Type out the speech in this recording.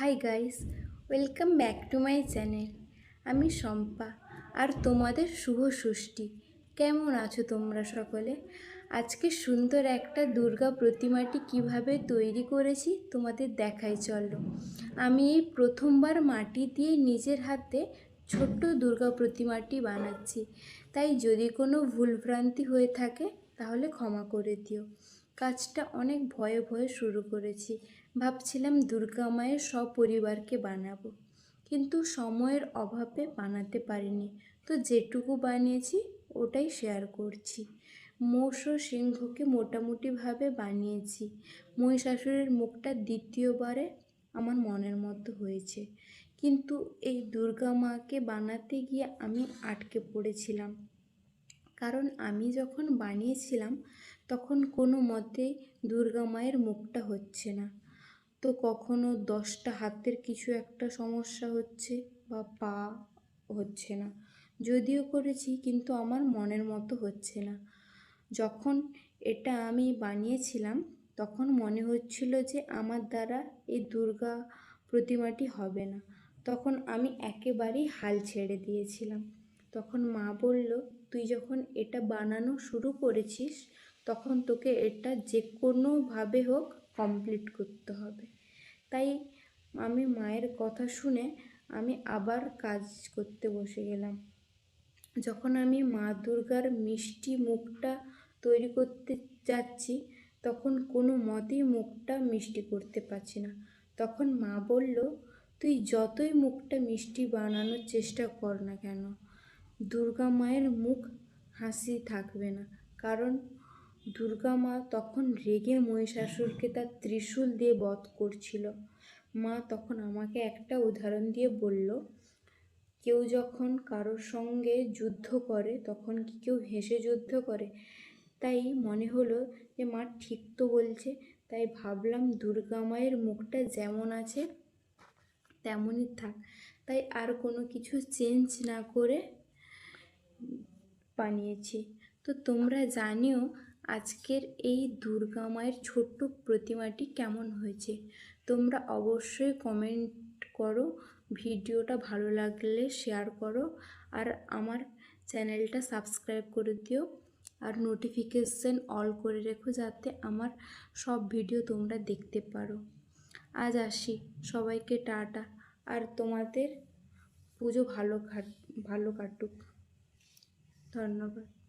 Hi guys welcome back to my channel আমি শম্পা, আর তোমাদের শুভ ষষ্ঠী। কেমন আছো তোমরা সকলে? আজকে সুন্দর একটা দুর্গা প্রতিমাটি কীভাবে তৈরি করেছি তোমাদের দেখাই, চলো। আমি এই প্রথমবার মাটি দিয়ে নিজের হাতে ছোট্ট দুর্গা প্রতিমাটি বানাচ্ছি। তাই যদি কোনো ভুলভ্রান্তি হয়ে থাকে, তাহলে ক্ষমা করে দিও। কাজটা অনেক ভয়ে ভয়ে শুরু করেছি। ভাবছিলাম দুর্গা মায়ের সপরিবারকে বানাবো। কিন্তু সময়ের অভাবে বানাতে পারিনি। তো যেটুকু বানিয়েছি, ওটাই শেয়ার করছি। মোষ সিংহকে মোটামুটিভাবে বানিয়েছি। মহিষাসুরের মুখটা দ্বিতীয়বারে আমার মনের মতো হয়েছে। কিন্তু এই দুর্গা মাকে বানাতে গিয়ে আমি আটকে পড়েছিলাম। কারণ আমি যখন বানিয়েছিলাম, তখন কোনো মতে দুর্গা মায়ের মুখটা হচ্ছে না। তো কখনো দশটা হাতের কিছু একটা সমস্যা হচ্ছে বা পা হচ্ছে না। যদিও করেছি, কিন্তু আমার মনের মতো হচ্ছে না। যখন এটা আমি বানিয়েছিলাম, তখন মনে হচ্ছিল যে আমার দ্বারা এই দুর্গা প্রতিমাটি হবে না। তখন আমি একেবারেই হাল ছেড়ে দিয়েছিলাম। তখন মা বলল, তুই যখন এটা বানানো শুরু করেছিস, তখন তোকে এটা যে কোনোভাবে হোক কমপ্লিট করতে হবে। তাই আমি মায়ের কথা শুনে আমি আবার কাজ করতে বসে গেলাম। যখন আমি মা দুর্গার মিষ্টি মুখটা তৈরি করতে যাচ্ছি, তখন কোনো মতেই মুখটা মিষ্টি করতে পারছি না। তখন মা বলল, তুই যতই মুখটা মিষ্টি বানানোর চেষ্টা কর না কেন দুর্গা মায়ের মুখ হাসি থাকবে না। কারণ দুর্গা মা তখন রেগে মহিষাসুরকে তার ত্রিশূল দিয়ে বধ করছিল। মা তখন আমাকে একটা উদাহরণ দিয়ে বলল, কেউ যখন কারোর সঙ্গে যুদ্ধ করে, তখন কি কেউ হেসে যুদ্ধ করে? তাই মনে হলো যে মা ঠিক তো বলছে, তাই ভাবলাম দুর্গা মায়ের মুখটা যেমন আছে তেমনই থাক। তাই আর কোনো কিছু চেঞ্জ না করে বানিয়েছি। তো তোমরা জানিও আজকের এই দুর্গা মায়ের ছোট্ট প্রতিমাটি কেমন হয়েছে? তোমরা অবশ্যই কমেন্ট করো, ভিডিওটা ভালো লাগলে শেয়ার করো, আর আমার চ্যানেলটা সাবস্ক্রাইব করে দিও, আর নোটিফিকেশান অল করে রেখো যাতে আমার সব ভিডিও তোমরা দেখতে পারো। আজ আসি, সবাইকে টাটা, আর তোমাদের পুজো ভালো ভালো কাটুক। ধন্যবাদ।